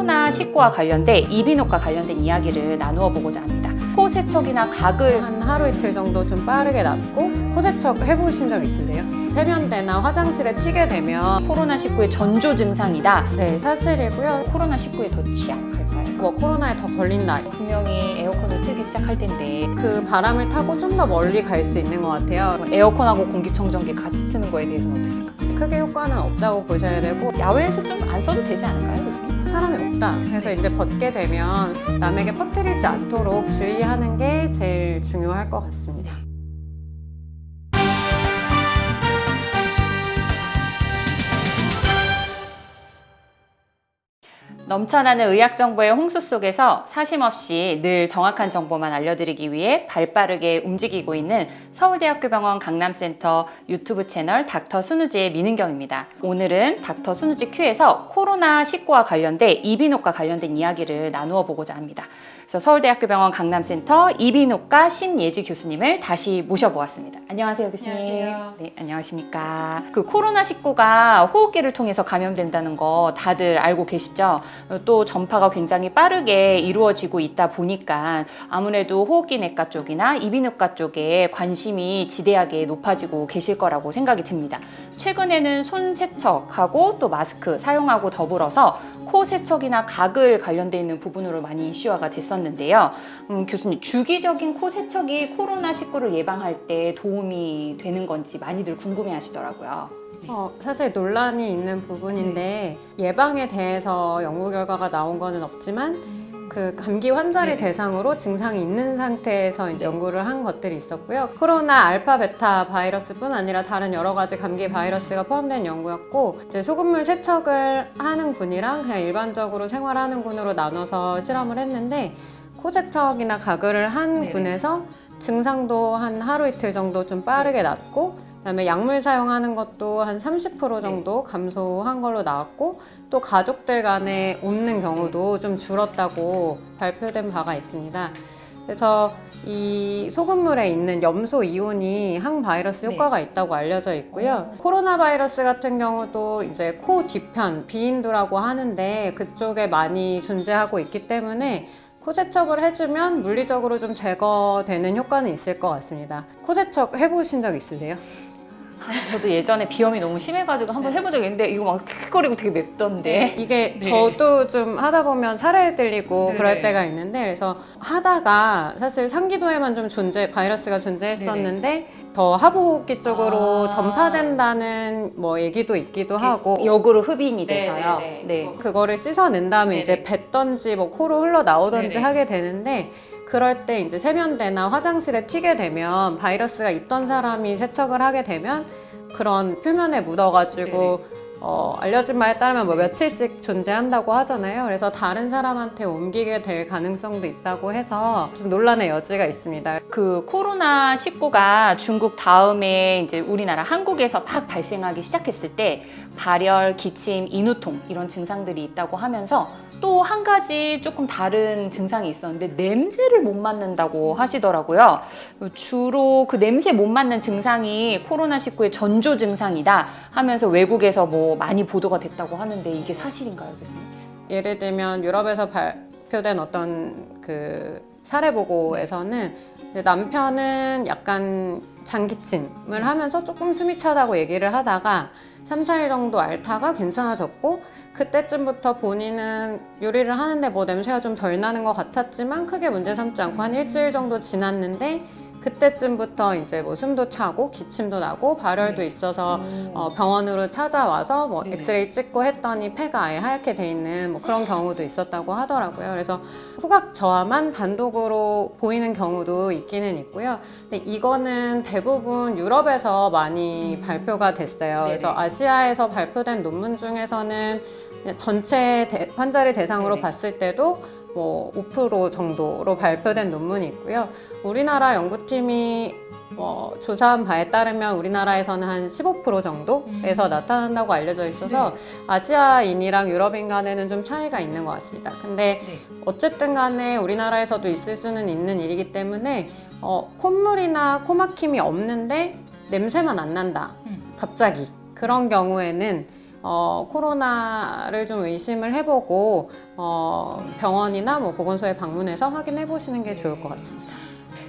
코로나19와 관련된 이비인후과 관련된 이야기를 나누어 보고자 합니다. 코 세척이나 가글 한 하루 이틀 정도 좀 빠르게 낫고 코세척 해보신 적 있으세요? 세면대나 화장실에 튀게 되면 코로나19의 전조 증상이다. 네 사실이고요. 코로나19에 더 취약할까요? 뭐 코로나에 더 걸린다. 분명히 에어컨을 틀기 시작할 텐데 그 바람을 타고 좀 더 멀리 갈 수 있는 것 같아요. 에어컨하고 공기청정기 같이 트는 거에 대해서는 어떻게 생각하세요? 크게 효과는 없다고 보셔야 되고 야외에서 좀 안 써도 되지 않을까요? 사람이 없다. 그래서 이제 벗게 되면 남에게 퍼뜨리지 않도록 주의하는 게 제일 중요할 것 같습니다. 넘쳐나는 의학 정보의 홍수 속에서 사심 없이 늘 정확한 정보만 알려드리기 위해 발빠르게 움직이고 있는 서울대학교 병원 강남센터 유튜브 채널 닥터 순우지의 민은경입니다. 오늘은 닥터 순우지 큐에서 코로나19와 관련된 이비인후과 관련된 이야기를 나누어 보고자 합니다. 그래서 서울대학교 병원 강남센터 이비인후과 신예지 교수님을 다시 모셔보았습니다. 안녕하세요, 교수님. 안녕하세요. 네, 안녕하십니까. 그 코로나19가 호흡기를 통해서 감염된다는 거 다들 알고 계시죠? 어, 또 전파가 굉장히 빠르게 이루어지고 있다 보니까 아무래도 호흡기 내과 쪽이나 이비인후과 쪽에 관심이 지대하게 높아지고 계실 거라고 생각이 듭니다. 최근에는 손 세척하고 또 마스크 사용하고 더불어서 코 세척이나 가글 관련돼 있는 부분으로 많이 이슈화가 됐었는데요. 음, 교수님, 주기적인 코 세척이 코로나 19를 예방할 때 도움이 되는 건지 많이들 궁금해 하시더라고요. 어, 사실 논란이 있는 부분인데 예방에 대해서 연구 결과가 나온 거는 없지만 그 감기 환자를 네. 대상으로 증상이 있는 상태에서 이제 연구를 한 것들이 있었고요. 코로나 알파 베타 바이러스뿐 아니라 다른 여러 가지 감기 바이러스가 포함된 연구였고 이제 소금물 세척을 하는 군이랑 그냥 일반적으로 생활하는 군으로 나눠서 실험을 했는데 코 세척이나 가글을 한 네네. 군에서 증상도 한 하루 이틀 정도 좀 빠르게 낫고 그다음에 약물 사용하는 것도 한 30% 정도 감소한 걸로 나왔고 또 가족들 간에 옮는 경우도 좀 줄었다고 발표된 바가 있습니다. 그래서 이 소금물에 있는 염소 이온이 항바이러스 네. 효과가 있다고 알려져 있고요. 코로나 바이러스 같은 경우도 이제 코 뒤편 비인두라고 하는데 그쪽에 많이 존재하고 있기 때문에 코 세척을 해주면 물리적으로 좀 제거되는 효과는 있을 것 같습니다. 코 세척 해보신 적 있으세요? 저도 예전에 비염이 너무 심해가지고 한번 해본 적이 있는데 이거 막 킥거리고 되게 맵던데. 이게 네. 저도 좀 하다 보면 살에 들리고 네. 그럴 때가 있는데 그래서 하다가 사실 상기도에만 좀 존재 바이러스가 존재했었는데 더 하부호흡기 쪽으로 아. 전파된다는 뭐 얘기도 있기도 하고 역으로 흡인이 네, 돼서요. 네, 네. 네. 그거를 씻어낸 다음에 네네. 이제 뱉던지 뭐 코로 흘러 나오던지 네네. 하게 되는데 그럴 때 이제 세면대나 화장실에 튀게 되면 바이러스가 있던 사람이 세척을 하게 되면 그런 표면에 묻어가지고 네네. 어, 알려진 바에 따르면 뭐 며칠씩 존재한다고 하잖아요. 그래서 다른 사람한테 옮기게 될 가능성도 있다고 해서 좀 논란의 여지가 있습니다. 그 코로나 19가 중국 다음에 이제 우리나라 한국에서 막 발생하기 시작했을 때 발열, 기침, 인후통 이런 증상들이 있다고 하면서 또 한 가지 조금 다른 증상이 있었는데 냄새를 못 맡는다고 하시더라고요. 주로 그 냄새 못 맡는 증상이 코로나 19의 전조 증상이다 하면서 외국에서 뭐 많이 보도가 됐다고 하는데 이게 사실인가요, 교수님? 예를 들면 유럽에서 발표된 어떤 그 사례 보고에서는 남편은 약간 장기침을 하면서 조금 숨이 차다고 얘기를 하다가 3, 4일 정도 앓다가 괜찮아졌고 그때쯤부터 본인은 요리를 하는데 뭐 냄새가 좀 덜 나는 것 같았지만 크게 문제 삼지 않고 한 일주일 정도 지났는데 그때쯤부터 이제 뭐 숨도 차고 기침도 나고 발열도 네. 있어서 어, 병원으로 찾아와서 뭐 네. 엑스레이 찍고 했더니 폐가 아예 하얗게 돼 있는 뭐 그런 경우도 있었다고 하더라고요. 그래서 후각 저하만 단독으로 보이는 경우도 있기는 있고요. 근데 이거는 대부분 유럽에서 많이 발표가 됐어요. 음. 네네. 그래서 아시아에서 발표된 논문 중에서는 전체 대- 환자를 대상으로 네네. 봤을 때도 뭐 5% 정도로 발표된 논문이 있고요. 우리나라 연구팀이 어, 조사한 바에 따르면 우리나라에서는 한 15% 정도에서 음. 나타난다고 알려져 있어서 네. 아시아인이랑 유럽인 간에는 좀 차이가 있는 것 같습니다. 근데 네. 어쨌든 간에 우리나라에서도 있을 수는 있는 일이기 때문에 어, 콧물이나 코막힘이 없는데 냄새만 안 난다. 음. 갑자기. 그런 경우에는 어, 코로나를 좀 의심을 해보고 어, 병원이나 뭐 보건소에 방문해서 확인해 보시는 게 좋을 것 같습니다.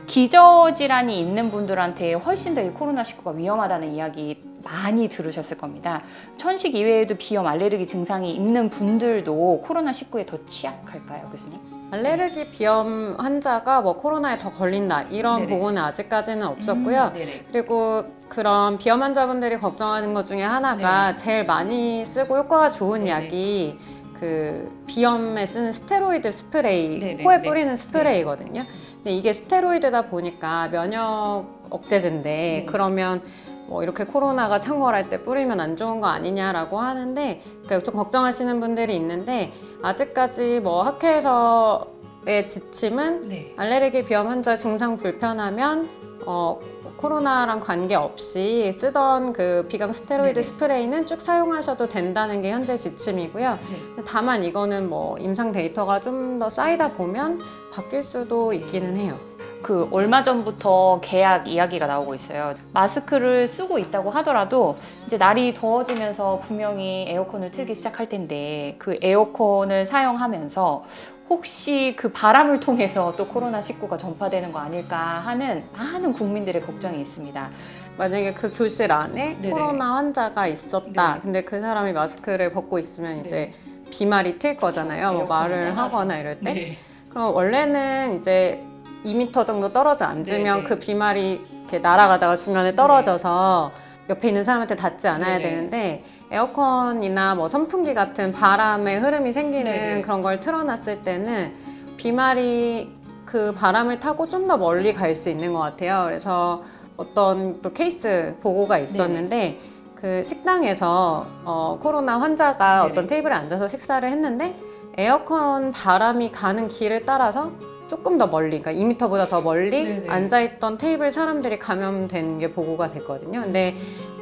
기저질환이 있는 분들한테 훨씬 더 이 코로나19가 위험하다는 이야기 많이 들으셨을 겁니다. 천식 이외에도 비염, 알레르기 증상이 있는 분들도 코로나19에 더 취약할까요, 교수님? 알레르기 비염 환자가 뭐 코로나에 더 걸린다 이런 네네. 보고는 아직까지는 없었고요. 네네. 그리고 그런 비염 환자분들이 걱정하는 것 중에 하나가 제일 많이 쓰고 효과가 좋은 네네. 약이 그 비염에 쓰는 스테로이드 스프레이 네네. 코에 네. 뿌리는 스프레이거든요. 근데 이게 스테로이드다 보니까 면역 억제제인데 네. 그러면 뭐 이렇게 코로나가 창궐할 때 뿌리면 안 좋은 거 아니냐라고 하는데 그러니까 좀 걱정하시는 분들이 있는데 아직까지 뭐 학회에서의 지침은 네. 알레르기 비염 환자 증상 불편하면 어, 코로나랑 관계없이 쓰던 그 비강 스테로이드 네네. 스프레이는 쭉 사용하셔도 된다는 게 현재 지침이고요. 네. 다만 이거는 뭐 임상 데이터가 좀 더 쌓이다 보면 바뀔 수도 있기는 해요. 그 얼마 전부터 계약 이야기가 나오고 있어요. 마스크를 쓰고 있다고 하더라도 이제 날이 더워지면서 분명히 에어컨을 틀기 시작할 텐데 그 에어컨을 사용하면서 혹시 그 바람을 통해서 또 코로나19가 전파되는 거 아닐까 하는 많은 국민들의 걱정이 있습니다. 만약에 그 교실 안에 네네. 코로나 환자가 있었다. 네. 근데 그 사람이 마스크를 벗고 있으면 이제 비말이 튈 거잖아요. 뭐 에어컨을 말을. 하거나 이럴 때. 네. 그럼 원래는 이제 2m 정도 떨어져 앉으면 네네. 그 비말이 이렇게 날아가다가 중간에 떨어져서 옆에 있는 사람한테 닿지 않아야 네네. 되는데 에어컨이나 뭐 선풍기 같은 바람의 흐름이 생기는 네네. 그런 걸 틀어놨을 때는 비말이 그 바람을 타고 좀 더 멀리 갈 수 있는 것 같아요. 그래서 어떤 또 케이스 보고가 있었는데 그 식당에서 어, 코로나 환자가 네네. 어떤 테이블에 앉아서 식사를 했는데 에어컨 바람이 가는 길을 따라서 조금 더 멀리, 그러니까 2m보다 더 멀리 네네. 앉아있던 테이블 사람들이 감염된 게 보고가 됐거든요. 근데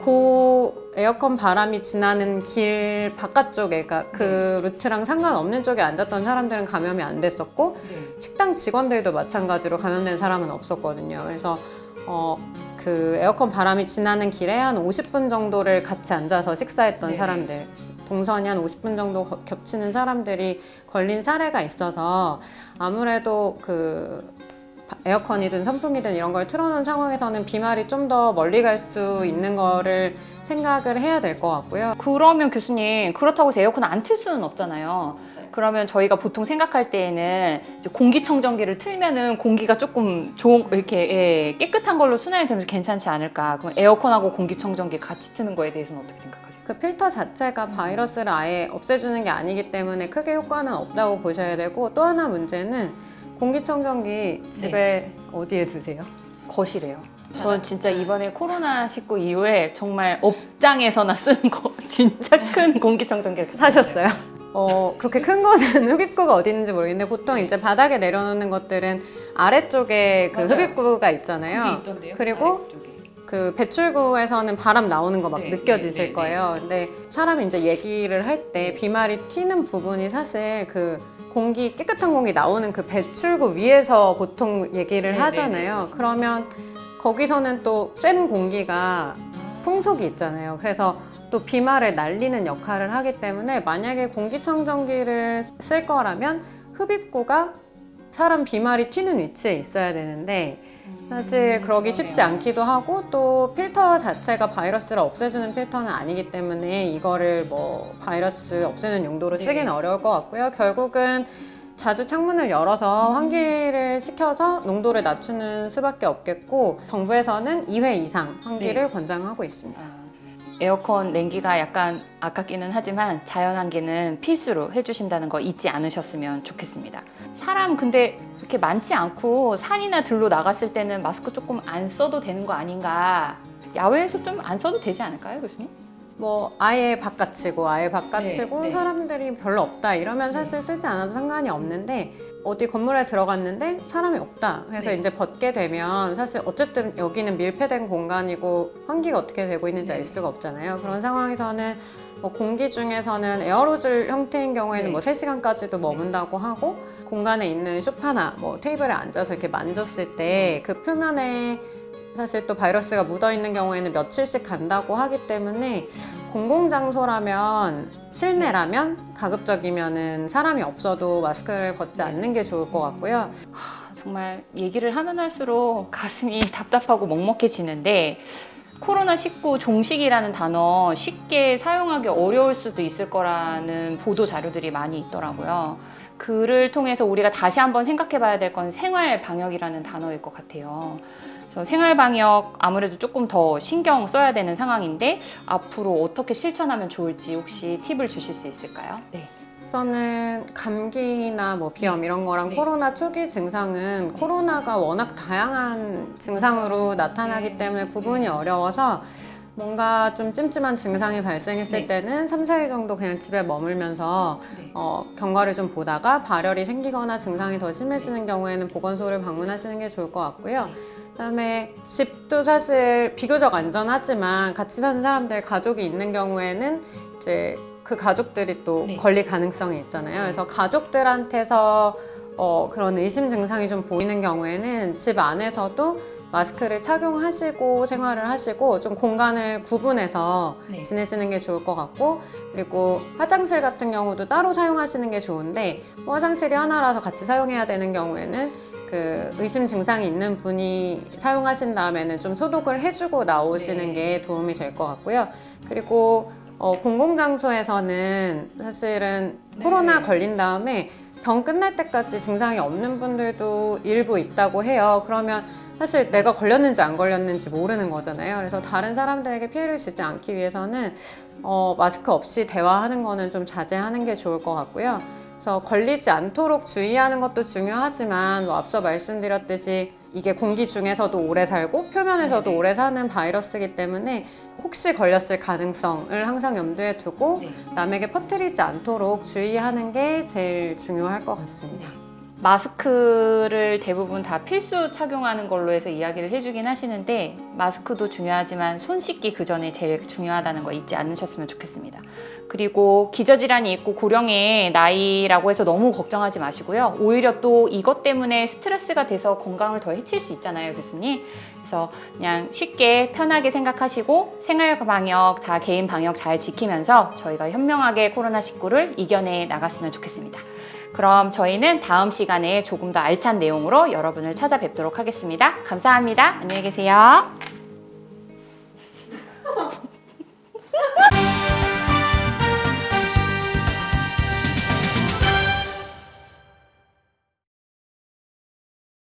그 에어컨 바람이 지나는 길 바깥쪽에, 그러니까 그 루트랑 상관없는 쪽에 앉았던 사람들은 감염이 안 됐었고, 식당 직원들도 마찬가지로 감염된 사람은 없었거든요. 그래서 어, 그 에어컨 바람이 지나는 길에 한 50분 정도를 같이 앉아서 식사했던 네네. 사람들, 동선이 한 50분 정도 거- 겹치는 사람들이 걸린 사례가 있어서 아무래도 그 바- 에어컨이든 선풍기든 이런 걸 틀어놓은 상황에서는 비말이 좀 더 멀리 갈 수 있는 거를 생각을 해야 될 것 같고요. 그러면 교수님 그렇다고 해서 에어컨 안 틀 수는 없잖아요. 그러면 저희가 보통 생각할 때에는 이제 공기청정기를 틀면은 공기가 조금 좋은 이렇게 예, 깨끗한 걸로 순환이 되면서 괜찮지 않을까? 그럼 에어컨하고 공기청정기 같이 트는 거에 대해서는 어떻게 생각하세요? 그 필터 자체가 바이러스를 아예 없애주는 게 아니기 때문에 크게 효과는 없다고 보셔야 되고 또 하나 문제는 공기청정기 집에 어디에 두세요? 거실이에요. 전 진짜 이번에 코로나 19 이후에 정말 업장에서나 쓰는 거 진짜 큰 공기청정기를 사셨어요? 어 그렇게 큰 거는 흡입구가 어디 있는지 모르겠는데 보통 이제 바닥에 내려놓는 것들은 아래쪽에 그 맞아요. 흡입구가 있잖아요. 그리고 그 배출구에서는 바람 나오는 거 막 네, 느껴지실 네, 네, 거예요. 근데 사람이 이제 얘기를 할 때 비말이 튀는 부분이 사실 그 공기 깨끗한 공기 나오는 그 배출구 위에서 보통 얘기를 네, 네, 네, 하잖아요. 맞습니다. 그러면 거기서는 또쐴 공기가 풍속이 있잖아요. 그래서 또 비말을 날리는 역할을 하기 때문에 만약에 공기청정기를 쓸 거라면 흡입구가 사람 비말이 튀는 위치에 있어야 되는데 사실 그러기 쉽지 않기도 하고 또 필터 자체가 바이러스를 없애주는 필터는 아니기 때문에 이거를 뭐 바이러스 없애는 용도로 네. 쓰기는 어려울 것 같고요. 결국은 자주 창문을 열어서 환기를 시켜서 농도를 낮추는 수밖에 없겠고 정부에서는 2회 이상 환기를 네. 권장하고 있습니다. 에어컨 냉기가 약간 아깝기는 하지만 자연환기는 필수로 해주신다는 거 잊지 않으셨으면 좋겠습니다. 사람 근데 이렇게 많지 않고 산이나 들로 나갔을 때는 마스크 조금 안 써도 되는 거 아닌가? 야외에서 좀 안 써도 되지 않을까요, 교수님? 뭐 아예 바깥이고 아예 바깥이고 네, 네. 사람들이 별로 없다 이러면 사실 쓰지 않아도 상관이 없는데 어디 건물에 들어갔는데 사람이 없다 그래서 네. 이제 벗게 되면 사실 어쨌든 여기는 밀폐된 공간이고 환기가 어떻게 되고 있는지 네. 알 수가 없잖아요 그런 상황에서는 뭐 공기 중에서는 에어로졸 형태인 경우에는 네. 뭐 3시간까지도 머문다고 하고 공간에 있는 소파나 뭐 테이블에 앉아서 이렇게 만졌을 때 그 표면에 사실 또 바이러스가 묻어 있는 경우에는 며칠씩 간다고 하기 때문에 공공장소라면 실내라면 가급적이면은 사람이 없어도 마스크를 벗지 않는 게 좋을 것 같고요. 정말 얘기를 하면 할수록 가슴이 답답하고 먹먹해지는데 코로나19 종식이라는 단어 쉽게 사용하기 어려울 수도 있을 거라는 보도 자료들이 많이 있더라고요. 그를 통해서 우리가 다시 한번 생각해 봐야 될 건 생활 방역이라는 단어일 것 같아요. 그래서 생활 방역 아무래도 조금 더 신경 써야 되는 상황인데 앞으로 어떻게 실천하면 좋을지 혹시 팁을 주실 수 있을까요? 네. 우선은 감기나 뭐 비염 이런 거랑 네. 코로나 초기 증상은 코로나가 워낙 다양한 증상으로 나타나기 네. 때문에 구분이 어려워서 뭔가 좀 찜찜한 증상이 발생했을 네. 때는 3, 4일 정도 그냥 집에 머물면서 네. 어, 경과를 좀 보다가 발열이 생기거나 증상이 더 심해지는 경우에는 보건소를 방문하시는 게 좋을 것 같고요. 그다음에 집도 사실 비교적 안전하지만 같이 사는 사람들 가족이 있는 경우에는 이제 그 가족들이 또 네. 걸릴 가능성이 있잖아요. 그래서 가족들한테서 어, 그런 의심 증상이 좀 보이는 경우에는 집 안에서도 마스크를 착용하시고 생활을 하시고 좀 공간을 구분해서 네. 지내시는 게 좋을 것 같고 그리고 화장실 같은 경우도 따로 사용하시는 게 좋은데 뭐 화장실이 하나라서 같이 사용해야 되는 경우에는 그 의심 증상이 있는 분이 사용하신 다음에는 좀 소독을 해주고 나오시는 네. 게 도움이 될 것 같고요. 그리고 어, 공공장소에서는 사실은 네. 코로나 걸린 다음에 병 끝날 때까지 증상이 없는 분들도 일부 있다고 해요. 그러면 사실 내가 걸렸는지 안 걸렸는지 모르는 거잖아요. 그래서 다른 사람들에게 피해를 주지 않기 위해서는 어, 마스크 없이 대화하는 거는 좀 자제하는 게 좋을 것 같고요. 그래서 걸리지 않도록 주의하는 것도 중요하지만 뭐 앞서 말씀드렸듯이 이게 공기 중에서도 오래 살고 표면에서도 네네. 오래 사는 바이러스이기 때문에 혹시 걸렸을 가능성을 항상 염두에 두고 네. 남에게 퍼뜨리지 않도록 주의하는 게 제일 중요할 것 같습니다. 마스크를 대부분 다 필수 착용하는 걸로 해서 이야기를 해주긴 하시는데 마스크도 중요하지만 손 씻기 그 전에 제일 중요하다는 거 잊지 않으셨으면 좋겠습니다. 그리고 기저질환이 있고 고령의 나이라고 해서 너무 걱정하지 마시고요. 오히려 또 이것 때문에 스트레스가 돼서 건강을 더 해칠 수 있잖아요, 교수님. 그래서 그냥 쉽게 편하게 생각하시고 생활 방역 다 개인 방역 잘 지키면서 저희가 현명하게 코로나19를 이겨내 나갔으면 좋겠습니다. 그럼 저희는 다음 시간에 조금 더 알찬 내용으로 여러분을 찾아뵙도록 하겠습니다. 감사합니다. 안녕히 계세요.